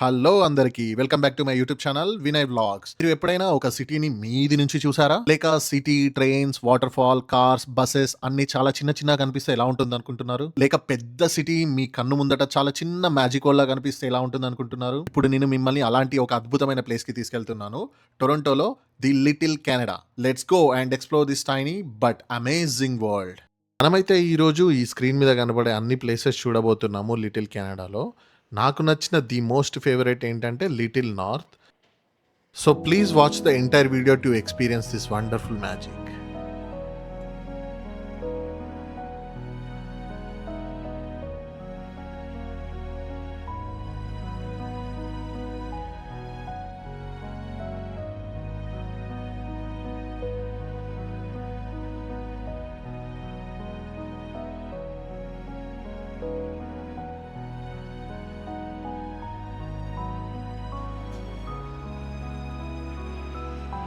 Hello అందరికి. Welcome back to my YouTube channel Vinay vlogs మీరు ఎప్పుడైనా ఒక సిటీని మీది నుంచి చూసారా? లేక city trains waterfall cars buses అన్ని చాలా చిన్న చిన్న కనిపిస్తే ఎలా ఉంటుంది అనుకుంటున్నారు? లేక పెద్ద సిటీ మీ కన్ను ముందట చాలా చిన్న మ్యాజిక్ లా కనిపిస్తే ఎలా ఉంటుంది అనుకుంటున్నారు? ఇప్పుడు నేను మిమ్మల్ని అలాంటి ఒక అద్భుతమైన ప్లేస్కి తీసుకెళ్తున్నాను. టొరంటోలో the little Canada. Let's go and explore this tiny but amazing world. మనమైతే ఈరోజు ఈ స్క్రీన్ మీద కనబడే అన్ని ప్లేసెస్ చూడబోతున్నాము లిటిల్ కెనడాలో. నాకు నచ్చిన ది మోస్ట్ ఫేవరెట్ ఏంటంటే little north so please watch the entire video to experience this wonderful magic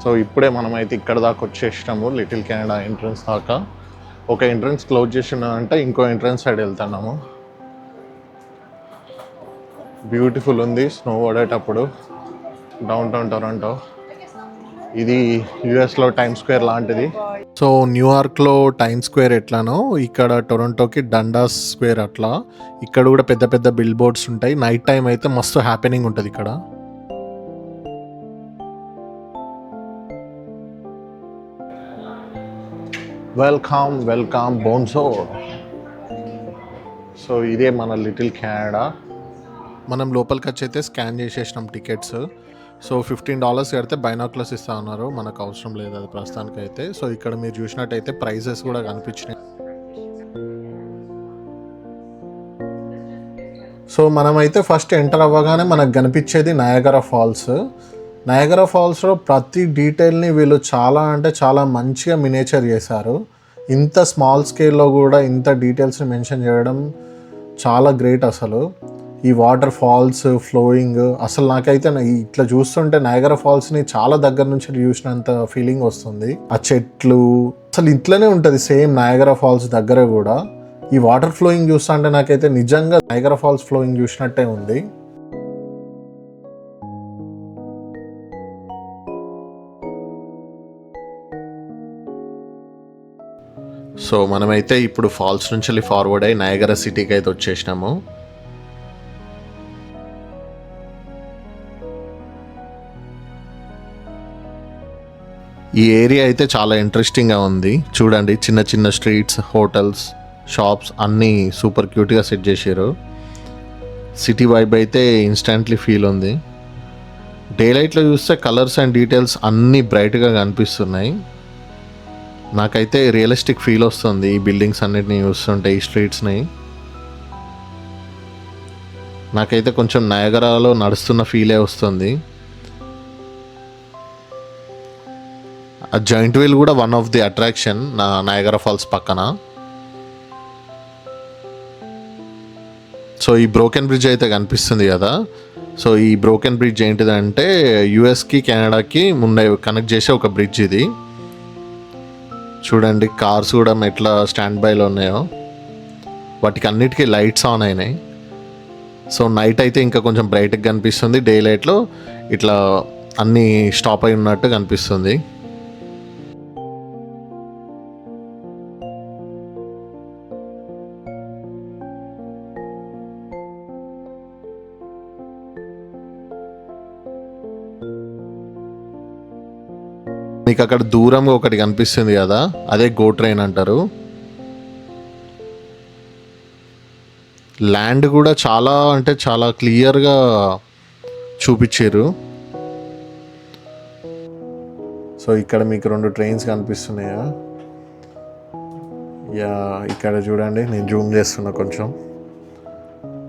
so ఇప్పుడే మనమైతే ఇక్కడ దాకా వచ్చేసినాము లిటిల్ కెనడా ఎంట్రన్స్ దాకా. ఒక ఎంట్రన్స్ క్లోజ్ చేసినామంటే ఇంకో ఎంట్రన్స్ సైడ్ వెళ్తున్నాము. బ్యూటిఫుల్ ఉంది స్నో పడేటప్పుడు. డౌన్ టౌన్ టొరంటో ఇది యుఎస్లో టైమ్ స్క్వేర్ లాంటిది. సో న్యూయార్క్లో టైమ్ స్క్వేర్ ఎట్లానో ఇక్కడ టొరంటోకి డండాస్ స్క్వేర్ అట్లా. ఇక్కడ కూడా పెద్ద పెద్ద బిల్ బోర్డ్స్ ఉంటాయి. నైట్ టైం అయితే మస్తు హ్యాపెనింగ్ ఉంటుంది ఇక్కడ. వెల్కమ్ వెల్కమ్ బోన్సో సో ఇదే మన లిటిల్ కెనడా మనం లోపలికి వచ్చి అయితే స్కాన్ చేసేసినాం టికెట్స్ సో ఫిఫ్టీన్ డాలర్స్ కడితే బైనాక్లస్ ఇస్తా ఉన్నారు మనకు అవసరం లేదు అది ప్రస్తుతానికి అయితే సో ఇక్కడ మీరు చూసినట్టయితే ప్రైజెస్ కూడా కనిపించినాయి. సో మనమైతే ఫస్ట్ ఎంటర్ అవ్వగానే మనకు కనిపించేది నయాగర ఫాల్స్ నయగరా ఫాల్స్లో ప్రతి డీటెయిల్ని వీళ్ళు చాలా అంటే చాలా మంచిగా మినేచర్ చేశారు. ఇంత స్మాల్ స్కేల్లో కూడా ఇంత డీటెయిల్స్ని మెన్షన్ చేయడం చాలా గ్రేట్ అసలు. ఈ వాటర్ ఫాల్స్ ఫ్లోయింగ్ అసలు నాకైతే ఇట్లా చూస్తుంటే నయగర ఫాల్స్ని చాలా దగ్గర నుంచి చూసినంత ఫీలింగ్ వస్తుంది. ఆ చెట్లు అసలు ఇట్లనే ఉంటుంది సేమ్ నయగర ఫాల్స్ దగ్గర కూడా. ఈ వాటర్ ఫ్లోయింగ్ చూస్తా అంటే నాకైతే నిజంగా నయగర ఫాల్స్ ఫ్లోయింగ్ చూసినట్టే ఉంది. సో మనమైతే ఇప్పుడు ఫాల్స్ నుంచి వెళ్ళి ఫార్వర్డ్ అయ్యి నయగర సిటీకి అయితే వచ్చేసినాము. ఈ ఏరియా అయితే చాలా ఇంట్రెస్టింగ్గా ఉంది. చూడండి చిన్న చిన్న స్ట్రీట్స్ హోటల్స్ షాప్స్ అన్నీ సూపర్ క్యూట్గా సెట్ చేశారు. సిటీ వైబ్ అయితే ఇన్స్టెంట్లీ ఫీల్ ఉంది. డే లైట్లో చూస్తే కలర్స్ అండ్ డీటెయిల్స్ అన్నీ బ్రైట్గా కనిపిస్తున్నాయి. నాకైతే రియలిస్టిక్ ఫీల్ వస్తుంది ఈ బిల్డింగ్స్ అన్నిటిని చూస్తుంటే ఈ స్ట్రీట్స్ని నాకైతే కొంచెం నయగరాలో నడుస్తున్న ఫీలే వస్తుంది. ఆ జాయింట్ వీల్ కూడా వన్ ఆఫ్ ది అట్రాక్షన్ నా నయగరా ఫాల్స్ పక్కన. సో ఈ బ్రోకెన్ బ్రిడ్జ్ అయితే కనిపిస్తుంది కదా. సో ఈ బ్రోకెన్ బ్రిడ్జ్ ఏంటిదంటే యుఎస్కి కెనడాకి ముందే కనెక్ట్ చేసే ఒక బ్రిడ్జ్ ఇది. చూడండి కార్స్ కూడా ఎట్లా స్టాండ్ బైలో ఉన్నాయో. వాటికి అన్నిటికీ లైట్స్ ఆన్ అయినాయి. సో నైట్ అయితే ఇంకా కొంచెం బ్రైట్గా కనిపిస్తుంది. డే లైట్లో ఇట్లా అన్నీ స్టాప్ అయి ఉన్నట్టు కనిపిస్తుంది. మీకు అక్కడ దూరంగా ఒకటి కనిపిస్తుంది కదా అదే గో ట్రైన్ అంటారు. ల్యాండ్ కూడా చాలా అంటే చాలా క్లియర్గా చూపించారు. సో ఇక్కడ మీకు రెండు ట్రైన్స్ కనిపిస్తున్నాయా? యా ఇక్కడ చూడండి నేను జూమ్ చేస్తున్నా కొంచెం.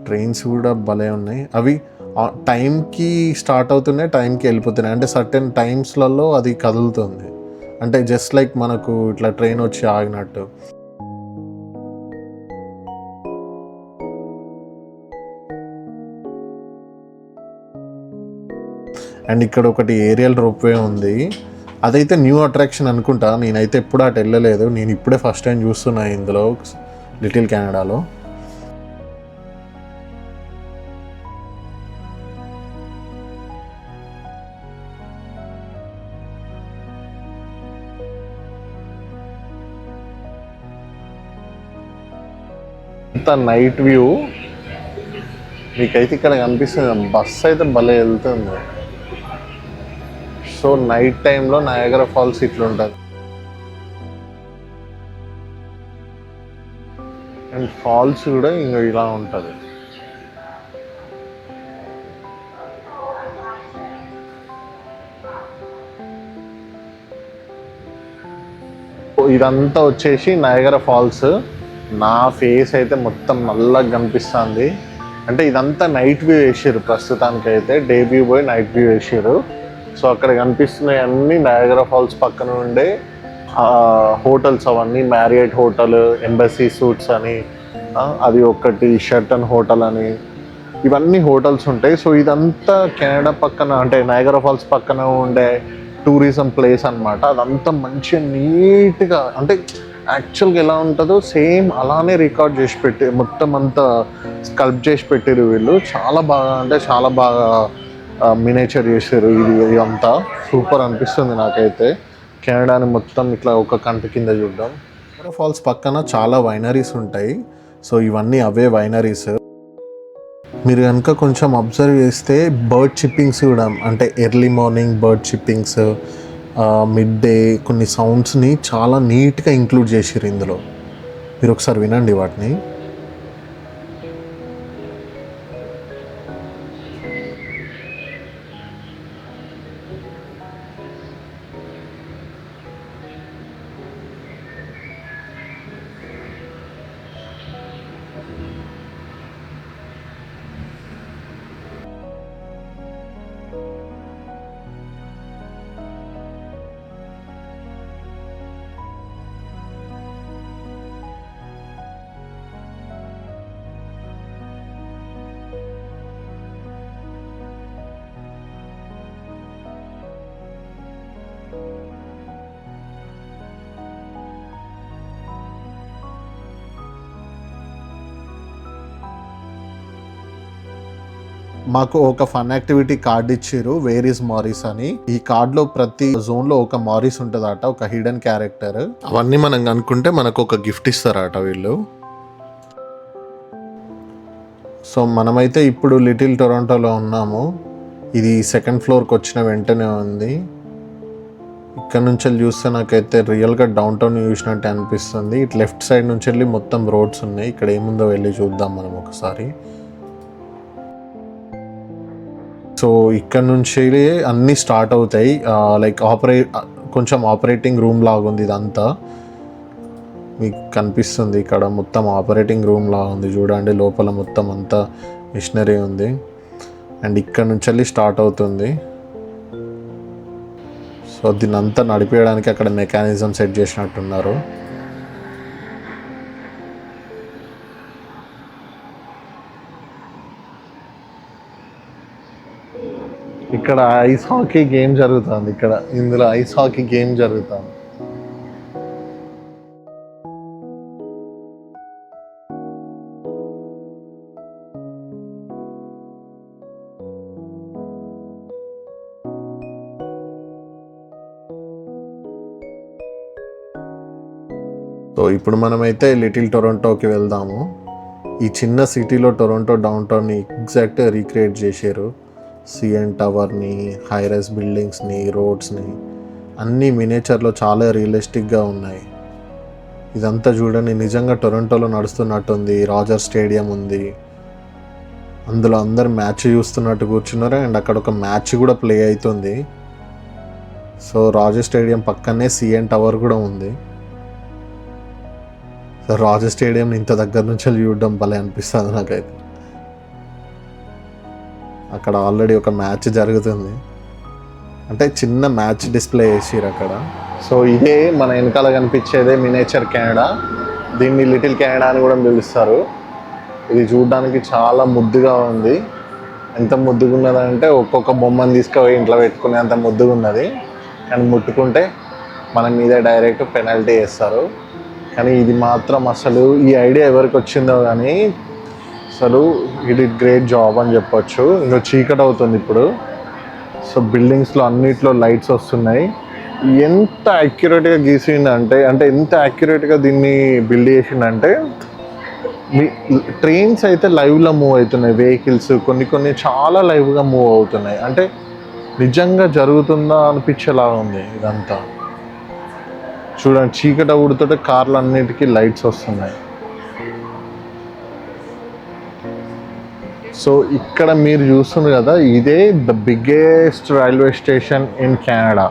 ట్రైన్స్ కూడా భలే ఉన్నాయి. అవి టైంకి స్టార్ట్ అవుతున్నాయి టైంకి వెళ్ళిపోతున్నాయి. అంటే సర్టెన్ టైమ్స్లలో అది కదులుతుంది. అంటే జస్ట్ లైక్ మనకు ఇట్లా ట్రైన్ వచ్చి ఆగినట్టు. అండ్ ఇక్కడ ఒకటి ఏరియల్ రోప్వే ఉంది. అదైతే న్యూ అట్రాక్షన్ అనుకుంటా. నేనైతే ఎప్పుడు అటు వెళ్ళలేదు. నేను ఇప్పుడే ఫస్ట్ టైం చూస్తున్నా ఇందులో లిటిల్ కెనడాలో ఎంత నైట్ వ్యూ మీకైతే ఇక్కడ కనిపిస్తుంది బస్ అయితే భలే వెళ్తుంది. సో నైట్ టైంలో నయాగర ఫాల్స్ ఇట్లుంటుంది అండ్ ఫాల్స్ కూడా ఇంకా ఇలా ఉంటుంది. ఇదంతా వచ్చేసి నయగర ఫాల్స్ నా ఫేస్ అయితే మొత్తం నల్లగా కనిపిస్తుంది. అంటే ఇదంతా నైట్ వ్యూ వేసారు ప్రస్తుతానికి అయితే డే వ్యూ పోయి నైట్ వ్యూ వేసారు సో అక్కడ కనిపిస్తున్నాయి అన్ని నయగర ఫాల్స్ పక్కన ఉండే హోటల్స్ అవన్నీ. మ్యారియట్ హోటల్ ఎంబసీ సూట్స్ అని అది ఒకటి షర్టన్ హోటల్ అని. ఇవన్నీ హోటల్స్ ఉంటాయి. సో ఇదంతా కెనడా పక్కన అంటే నయాగరా ఫాల్స్ పక్కన ఉండే టూరిజం ప్లేస్ అన్నమాట. అదంతా మంచిగా నీట్గా అంటే యాక్చువల్గా ఎలా ఉంటుందో సేమ్ అలానే రికార్డ్ చేసి పెట్టి మొత్తం అంతా స్కల్ప్ చేసి పెట్టారు వీళ్ళు. చాలా బాగా అంటే చాలా బాగా మినేచర్ చేశారు ఇది అంతా. సూపర్ అనిపిస్తుంది నాకైతే. కెనడాని మొత్తం ఇట్లా ఒక కంటి కింద చూడడం. ఫాల్స్ పక్కన చాలా వైనరీస్ ఉంటాయి. సో ఇవన్నీ అవే వైనరీస్ మీరు కనుక కొంచెం అబ్జర్వ్ చేస్తే బర్డ్ చిప్పింగ్స్ కూడా అంటే early morning bird chirpings midday కొన్ని సౌండ్స్ని చాలా నీట్గా ఇంక్లూడ్ చేసిర్రు ఇందులో. మీరు ఒకసారి వినండి వాటిని. మాకు ఒక ఫన్ యాక్టివిటీ కార్డ్ ఇచ్చారు వేర్ ఇస్ మారిస్ అని. ఈ కార్డ్లో ప్రతి జోన్లో ఒక మారిస్ ఉంటుందట ఒక హిడెన్ క్యారెక్టర్ అవన్నీ మనం అనుకుంటే మనకు ఒక గిఫ్ట్ ఇస్తారట వీళ్ళు. సో మనమైతే ఇప్పుడు లిటిల్ టొరంటోలో ఉన్నాము. ఇది సెకండ్ ఫ్లోర్కి వచ్చిన వెంటనే ఉంది. ఇక్కడ నుంచి వెళ్ళి చూస్తే నాకైతే రియల్గా డౌన్ టౌన్ చూసినట్టు అనిపిస్తుంది. ఇటు లెఫ్ట్ సైడ్ నుంచి వెళ్ళి మొత్తం రోడ్స్ ఉన్నాయి. ఇక్కడ ఏముందో వెళ్ళి చూద్దాం మనం ఒకసారి. సో ఇక్కడ నుంచి అన్నీ స్టార్ట్ అవుతాయి. లైక్ ఆపరే కొంచెం ఆపరేటింగ్ రూమ్ లాగా ఉంది ఇదంతా. మీకు కనిపిస్తుంది ఇక్కడ మొత్తం ఆపరేటింగ్ రూమ్ లాగా ఉంది చూడండి లోపల మొత్తం అంతా మిషనరీ ఉంది. అండ్ ఇక్కడ నుంచి వెళ్ళి స్టార్ట్ అవుతుంది. సో దీన్ని అంతా నడిపేయడానికి అక్కడ మెకానిజం సెట్ చేసినట్టున్నారు. ఇక్కడ ఐస్ హాకీ గేమ్ జరుగుతుంది. ఇక్కడ ఇందులో ఐస్ హాకీ గేమ్ జరుగుతుంది. సో ఇప్పుడు మనమైతే లిటిల్ టొరంటోకి వెళ్దాము. ఈ చిన్న సిటీలో టొరంటో డౌన్ టౌన్ని ఎగ్జాక్ట్ రీక్రియేట్ చేశారు. సిఎన్ టవర్ని హైరైస్ బిల్డింగ్స్ని రోడ్స్ని అన్నీ మినేచర్లో చాలా రియలిస్టిక్గా ఉన్నాయి. ఇదంతా చూడండి నిజంగా టొరంటోలో నడుస్తున్నట్టుంది రాజర్ స్టేడియం ఉంది. అందులో అందరు మ్యాచ్ చూస్తున్నట్టు కూర్చున్నారు అండ్ అక్కడ ఒక మ్యాచ్ కూడా ప్లే అవుతుంది. సో రాజర్ స్టేడియం పక్కనే సిఎన్ టవర్ కూడా ఉంది. సో రాజర్ స్టేడియం ఇంత దగ్గర నుంచి చూడడం భలే అనిపిస్తుంది నాకైతే. అక్కడ ఆల్రెడీ ఒక మ్యాచ్ జరుగుతుంది. అంటే చిన్న మ్యాచ్ డిస్ప్లే చేసిరు అక్కడ. సో ఇదే మన వెనకాల కనిపించేదే మినేచర్ కెనడా దీన్ని లిటిల్ కెనడా అని కూడా పిలుస్తారు. ఇది చూడడానికి చాలా ముద్దుగా ఉంది. ఎంత ముద్దుగా ఉన్నదంటే ఒక్కొక్క బొమ్మను తీసుకుపోయి ఇంట్లో పెట్టుకునే అంత ముద్దుగా ఉన్నది కానీ ముట్టుకుంటే మన మీద డైరెక్ట్ పెనాల్టీ వేస్తారు. కానీ ఇది మాత్రం అసలు ఈ ఐడియా ఎవరికి వచ్చిందో కానీ అసలు ఇట్ గ్రేట్ జాబ్ అని చెప్పొచ్చు. ఇంకా చీకటి అవుతుంది ఇప్పుడు. సో బిల్డింగ్స్లో అన్నిట్లో లైట్స్ వస్తున్నాయి. ఎంత యాక్యురేట్గా గీసిందంటే అంటే ఎంత యాక్యురేట్గా దీన్ని బిల్డ్ చేసిందంటే మీ ట్రైన్స్ అయితే లైవ్లో మూవ్ అవుతున్నాయి. వెహికల్స్ కొన్ని కొన్ని చాలా లైవ్గా మూవ్ అవుతున్నాయి. అంటే నిజంగా జరుగుతుందా అనిపించేలా ఉంది ఇదంతా. చూడండి చీకట ఊడితోటే కార్లు అన్నిటికీ లైట్స్ వస్తున్నాయి. సో ఇక్కడ మీరు చూస్తున్నారు కదా ఇదే the biggest railway station in Canada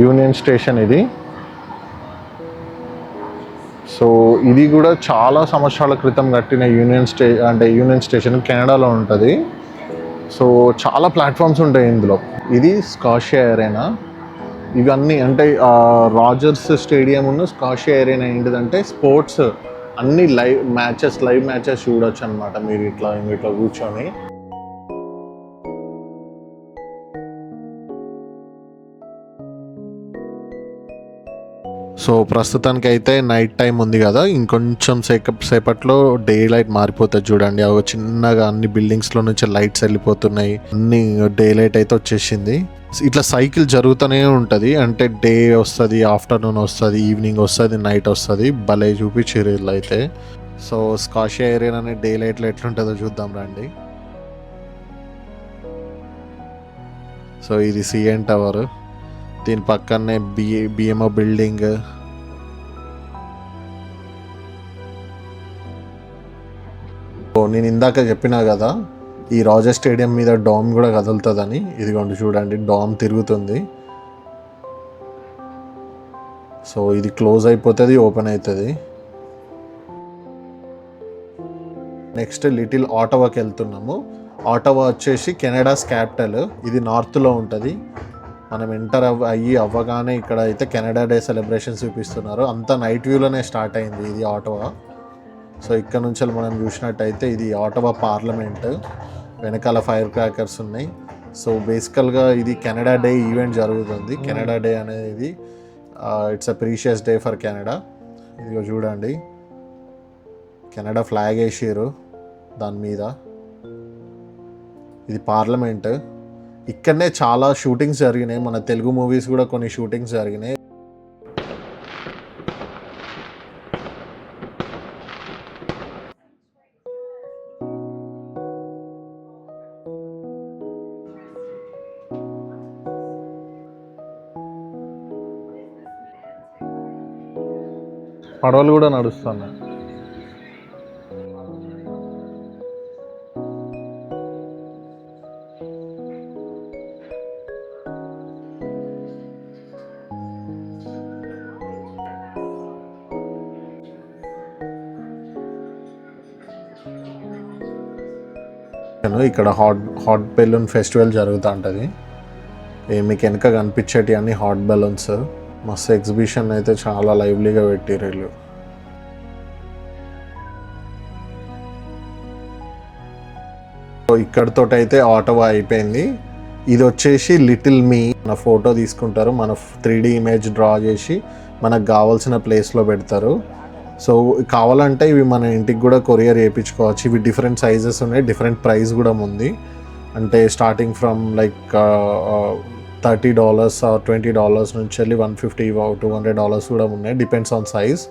union station ఇది. సో ఇది కూడా చాలా సంవత్సరాల క్రితం కట్టిన యూనియన్ స్టే అంటే యూనియన్ స్టేషన్ కెనడాలో ఉంటుంది. సో చాలా ప్లాట్ఫామ్స్ ఉంటాయి ఇందులో. ఇది స్కాషియా ఎరేనా ఇవన్నీ అంటే రాజర్స్ స్టేడియం ఉన్న స్కాషియా ఏరియా ఏంటిదంటే స్పోర్ట్స్ అన్ని లైవ్ మ్యాచెస్ లైవ్ మ్యాచెస్ చూడొచ్చు అనమాట మీరు ఇట్లా ఇట్లా కూర్చొని. సో ప్రస్తుతానికి అయితే నైట్ టైం ఉంది కదా. ఇంకొంచెం సేకప్ సేపట్లో డే లైట్ మారిపోతుంది చూడండి. అవి చిన్నగా అన్ని బిల్డింగ్స్లో నుంచి లైట్స్ వెళ్ళిపోతున్నాయి. అన్ని డే లైట్ అయితే వచ్చేసింది. ఇట్లా సైకిల్ జరుగుతూనే ఉంటుంది. అంటే డే వస్తుంది ఆఫ్టర్నూన్ వస్తుంది ఈవినింగ్ వస్తుంది నైట్ వస్తుంది. భలే చూపించారు ఇట్లా అయితే. సో స్కాషియా ఏరియా అనే డే లైట్లో ఎట్లుంటుందో చూద్దాం రండి. సో ఇది సిఎన్ టవర్ దీని పక్కనే బి బిఎంఓ బిల్డింగ్. నేను ఇందాక చెప్పినా కదా ఈ రాజా స్టేడియం మీద డామ్ కూడా కదులుతుందని. ఇదిగోండి చూడండి డామ్ తిరుగుతుంది. సో ఇది క్లోజ్ అయిపోతుంది ఓపెన్ అవుతుంది నెక్స్ట్ లిటిల్ ఆటోవాకి వెళ్తున్నాము. ఆటోవా వచ్చేసి కెనడాస్ క్యాపిటల్. ఇది నార్త్లో ఉంటుంది. మనం ఎంటర్ అవ్ అయ్యి అవ్వగానే ఇక్కడ అయితే కెనడా డే సెలబ్రేషన్స్ చూపిస్తున్నారు. అంతా నైట్ వ్యూలోనే స్టార్ట్ అయింది ఇది ఆటోవా సో ఇక్కడ నుంచి మనం చూసినట్టయితే ఇది ఆటోవా పార్లమెంట్ వెనకాల ఫైర్ క్రాకర్స్ ఉన్నాయి. సో బేసికల్గా ఇది కెనడా డే ఈవెంట్ జరుగుతుంది. కెనడా డే అనేది it's a precious day for Canada ఇదిగో చూడండి. కెనడా ఫ్లాగ్ వేసారు దాని మీద. ఇది పార్లమెంట్ ఇక్కడనే చాలా షూటింగ్స్ జరిగినాయి. మన తెలుగు మూవీస్ కూడా కొన్ని షూటింగ్స్ జరిగినాయి. పడవలు కూడా నడుస్తున్నాయి. ఇక్కడ హాట్ హాట్ బెలూన్ ఫెస్టివల్ జరుగుతూ ఉంటుంది మీకు వెనక కనిపించేటి అన్ని హాట్ బెలూన్స్. మస్తు ఎగ్జిబిషన్ అయితే చాలా లైవ్లీగా పెట్టారు వీళ్ళు. సో ఇక్కడితో అయితే ఆటో అయిపోయింది. ఇది వచ్చేసి లిటిల్ మీ మన ఫోటో తీసుకుంటారు. మన త్రీ ఇమేజ్ డ్రా చేసి మనకు కావాల్సిన ప్లేస్లో పెడతారు. సో కావాలంటే ఇవి మన ఇంటికి కూడా కొరియర్ చేయించుకోవచ్చు. ఇవి డిఫరెంట్ సైజెస్ ఉన్నాయి డిఫరెంట్ ప్రైస్ కూడా ఉంది. అంటే starting from like thirty dollars or twenty dollars నుంచి వెళ్ళి one fifty two hundred dollars కూడా ఉన్నాయి. Depends on size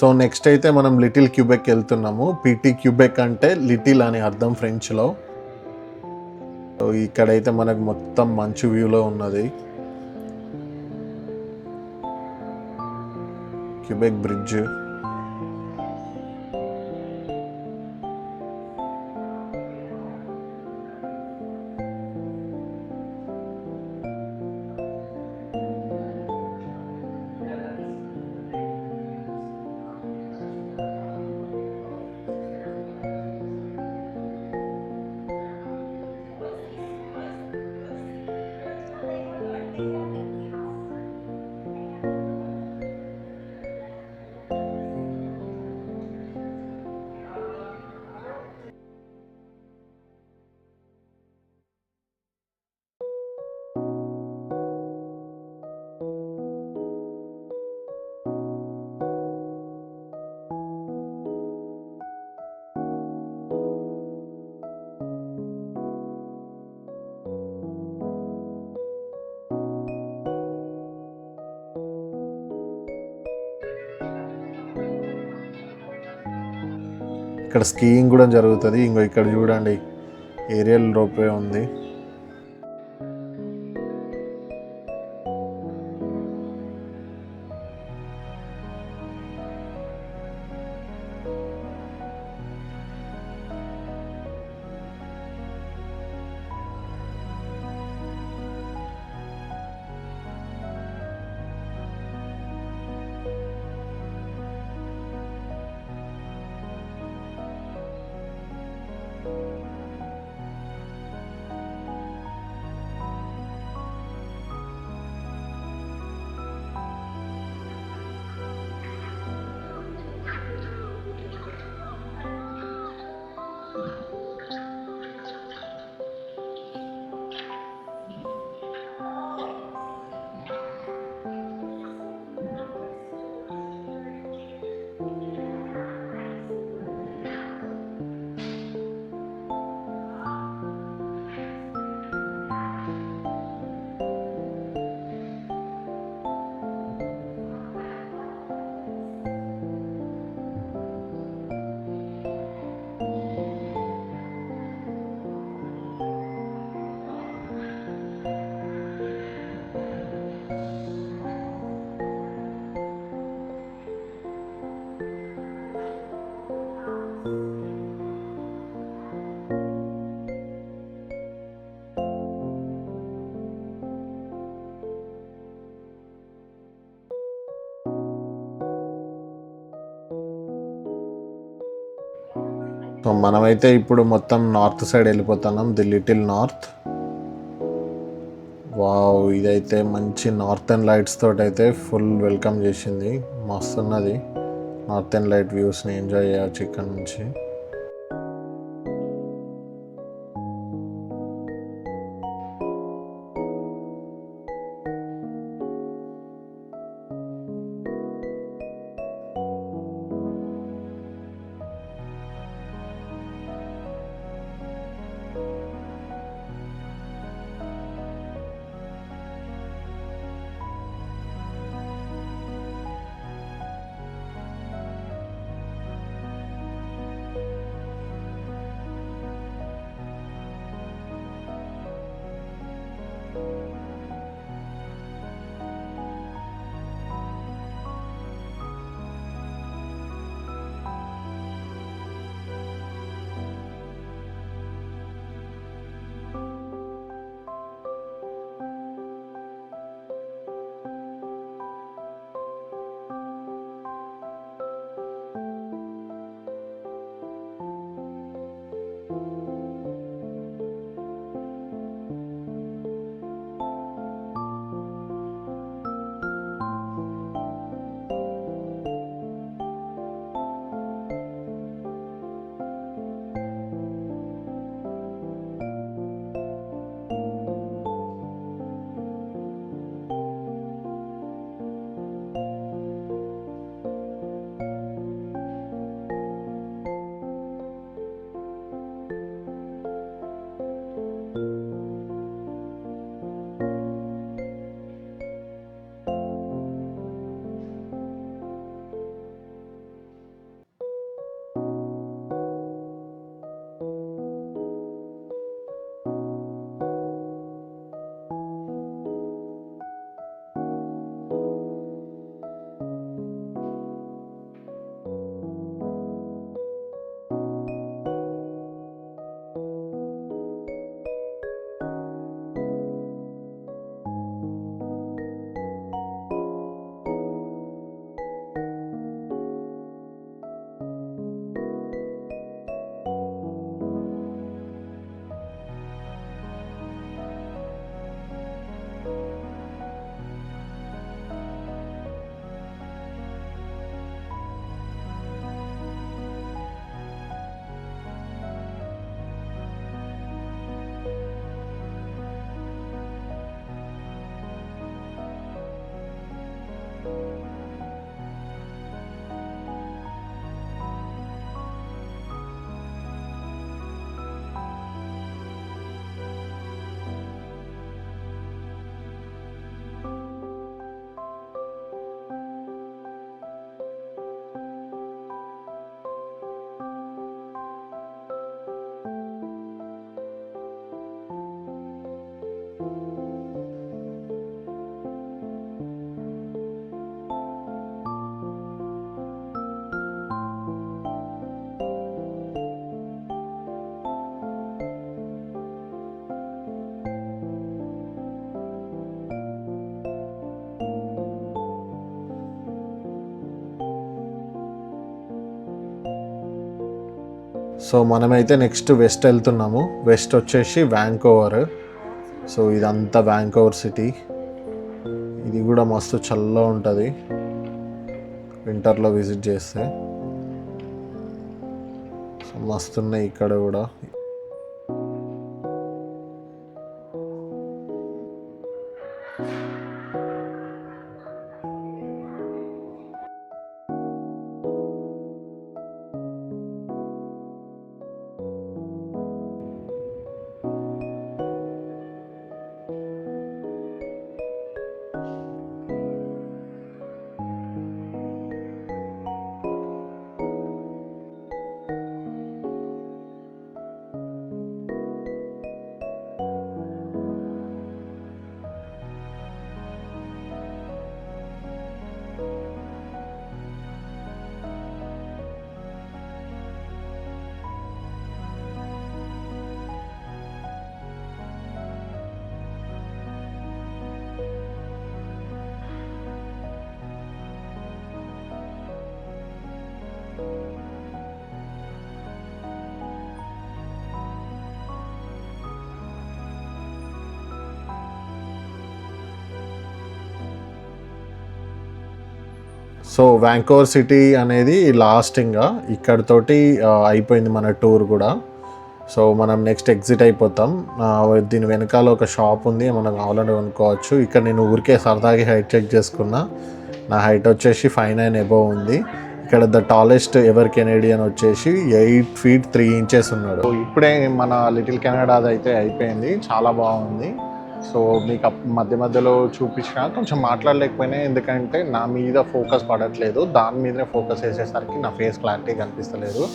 so next అయితే మనం లిటిల్ క్యూబెక్ వెళ్తున్నాము. పీటీ క్యూబెక్ అంటే లిటిల్ అని అర్థం ఫ్రెంచ్లో సో ఇక్కడైతే మనకు మొత్తం మంచు వ్యూలో ఉన్నది. క్యూబెక్ బ్రిడ్జ్ ఇక్కడ స్కీయింగ్ కూడా జరుగుతుంది. ఇంకో ఇక్కడ చూడండి ఏరియల్ రోప్వే ఉంది. సో మనమైతే ఇప్పుడు మొత్తం నార్త్ సైడ్ వెళ్ళిపోతున్నాం. The little north. వావ్ ఇదైతే మంచి నార్థన్ లైట్స్ తోటి అయితే ఫుల్ వెల్కమ్ చేసింది. మస్తున్నది. నార్థన్ లైట్ వ్యూస్ని ఎంజాయ్ చేయవచ్చు ఇక్కడ నుంచి. సో మనమైతే నెక్స్ట్ వెస్ట్ వెళ్తున్నాము. వెస్ట్ వచ్చేసి వ్యాంకోవర్ సో ఇదంతా వ్యాంకోవర్ సిటీ. ఇది కూడా మస్తు చల్లగా ఉంటుంది. వింటర్లో విజిట్ చేస్తే. సో మస్తున్నాయి ఇక్కడ కూడా. సో వ్యాంకోవర్ సిటీ అనేది లాస్టింగ్గా ఇక్కడతోటి అయిపోయింది మన టూర్ కూడా. సో మనం నెక్స్ట్ ఎగ్జిట్ అయిపోతాం. దీని వెనకాల ఒక షాప్ ఉంది మనం కావాలంటే కొనుక్కోవచ్చు. ఇక్కడ నేను ఊరికే సరదాగా హైట్ చెక్ చేసుకున్నా. నా హైట్ వచ్చేసి ఫైవ్ నైన్ ఎబో ఉంది. ఇక్కడ ద టాలెస్ట్ ఎవర్ కెనేడియన్ వచ్చేసి ఎయిట్ ఫీట్ త్రీ ఇంచెస్ ఉన్నాడు. ఇప్పుడే మన లిటిల్ కెనడాది అయితే అయిపోయింది. చాలా బాగుంది. సో మీకు అప్- మధ్య మధ్యలో చూపించిన కొంచెం మాట్లాడలేకపోయినా ఎందుకంటే నా మీద ఫోకస్ పడట్లేదు. దాని మీదనే ఫోకస్ వేసేసరికి నా ఫేస్ క్లారిటీ కనిపిస్తలేదు.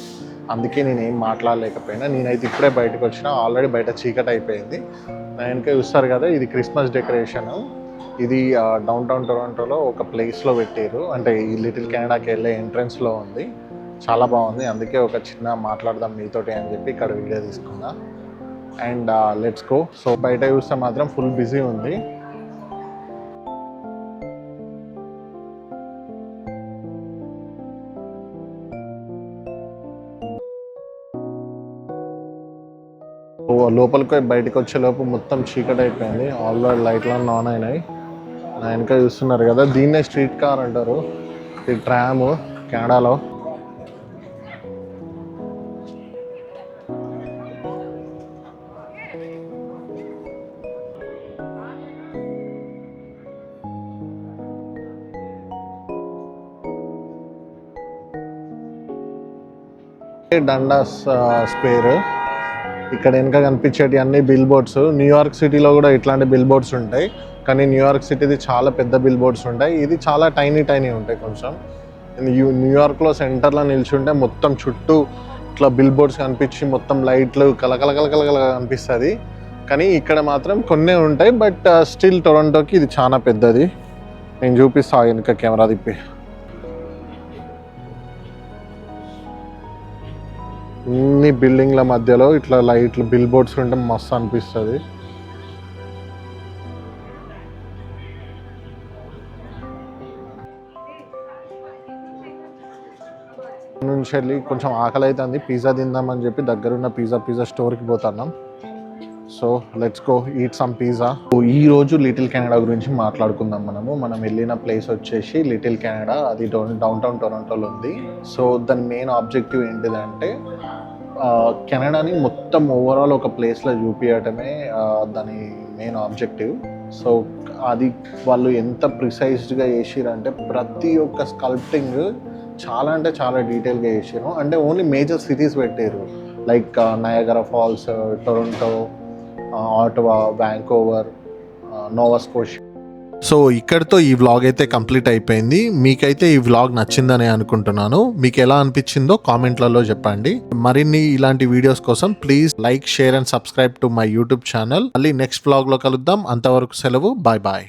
అందుకే నేను ఏం మాట్లాడలేకపోయినా. నేనైతే ఇప్పుడే బయటకు వచ్చిన ఆల్రెడీ బయట చీకటి అయిపోయింది. నా వెనక చూస్తారు కదా ఇది క్రిస్మస్ డెకరేషన్. ఇది డౌన్ టౌన్ టొరంటోలో ఒక ప్లేస్లో పెట్టారు అంటే ఈ లిటిల్ కెనడాకి వెళ్ళే ఎంట్రన్స్లో ఉంది. చాలా బాగుంది. అందుకే ఒక చిన్న మాట్లాడదాం మీతోటి అని చెప్పి ఇక్కడ వీడియో తీసుకున్నా. అండ్ లెట్స్ గో సో బయట చూస్తే మాత్రం ఫుల్ బిజీ ఉంది. లోపలికి బయటకు వచ్చేలోపు మొత్తం చీకటి అయిపోయింది. ఆల్రెడీ లైట్లు ఆన్ అయినాయి. నా వెనక చూస్తున్నారు కదా దీన్నే స్ట్రీట్ కార్ అంటారు. ఇది ట్రామ్ కెనడాలో డండాస్ స్క్వేర్ uh, ఇక్కడ వెనక కనిపించేటి అన్ని బిల్ బోర్డ్స్ న్యూయార్క్ సిటీలో కూడా ఇట్లాంటి బిల్ బోర్డ్స్ ఉంటాయి. కానీ న్యూయార్క్ సిటీది చాలా పెద్ద బిల్ బోర్డ్స్ ఉంటాయి. ఇది చాలా టైనీ టైనీ ఉంటాయి కొంచెం. న్యూయార్క్లో సెంటర్లో నిల్చుంటే మొత్తం చుట్టూ ఇట్లా బిల్ బోర్డ్స్ కనిపించి మొత్తం లైట్లు కలకల కలకల కనిపిస్తుంది. కానీ ఇక్కడ మాత్రం కొన్ని ఉంటాయి. బట్ uh, స్టిల్ టొరంటోకి ఇది చాలా పెద్దది. నేను చూపిస్తా వెనక కెమెరా తిప్పి. అన్ని బిల్డింగ్ల మధ్యలో ఇట్లా లైట్లు బిల్ బోర్డ్స్ ఉంటే మస్తు అనిపిస్తుంది. నుంచి వెళ్ళి కొంచెం ఆకలి అవుతుంది పిజ్జా తిందామని చెప్పి దగ్గరున్న పిజ్జా పిజ్జా స్టోర్కి పోతున్నాం. So let's go eat some pizza ఈ రోజు లిటిల్ కెనడా గురించి మాట్లాడుకుందాం మనము. మనం వెళ్ళిన ప్లేస్ వచ్చేసి లిటిల్ కెనడా అది డౌన్ టౌన్ టొరంటోలో ఉంది. సో దాని మెయిన్ ఆబ్జెక్టివ్ ఏంటిదంటే కెనడాని మొత్తం ఓవరాల్ ఒక ప్లేస్లో చూపించటమే దాని మెయిన్ ఆబ్జెక్టివ్ సో అది వాళ్ళు ఎంత ప్రిసైజ్డ్గా చేసిరంటే ప్రతి ఒక్క స్కల్ప్టింగ్ చాలా అంటే చాలా డీటెయిల్గా చేసారు అంటే ఓన్లీ మేజర్ సిటీస్ పెట్టారు like Niagara Falls Toronto Ottawa Vancouver Nova so ఇక్కడితో ఈ వ్లాగ్ అయితే కంప్లీట్ అయిపోయింది. మీకైతే ఈ వ్లాగ్ నచ్చిందని అనుకుంటున్నాను. మీకు ఎలా అనిపించిందో కామెంట్లలో చెప్పండి. మరిన్ని ఇలాంటి వీడియోస్ కోసం please like share and subscribe to my YouTube channel మళ్ళీ నెక్స్ట్ వ్లాగ్లో కలుద్దాం. అంతవరకు సెలవు. Bye bye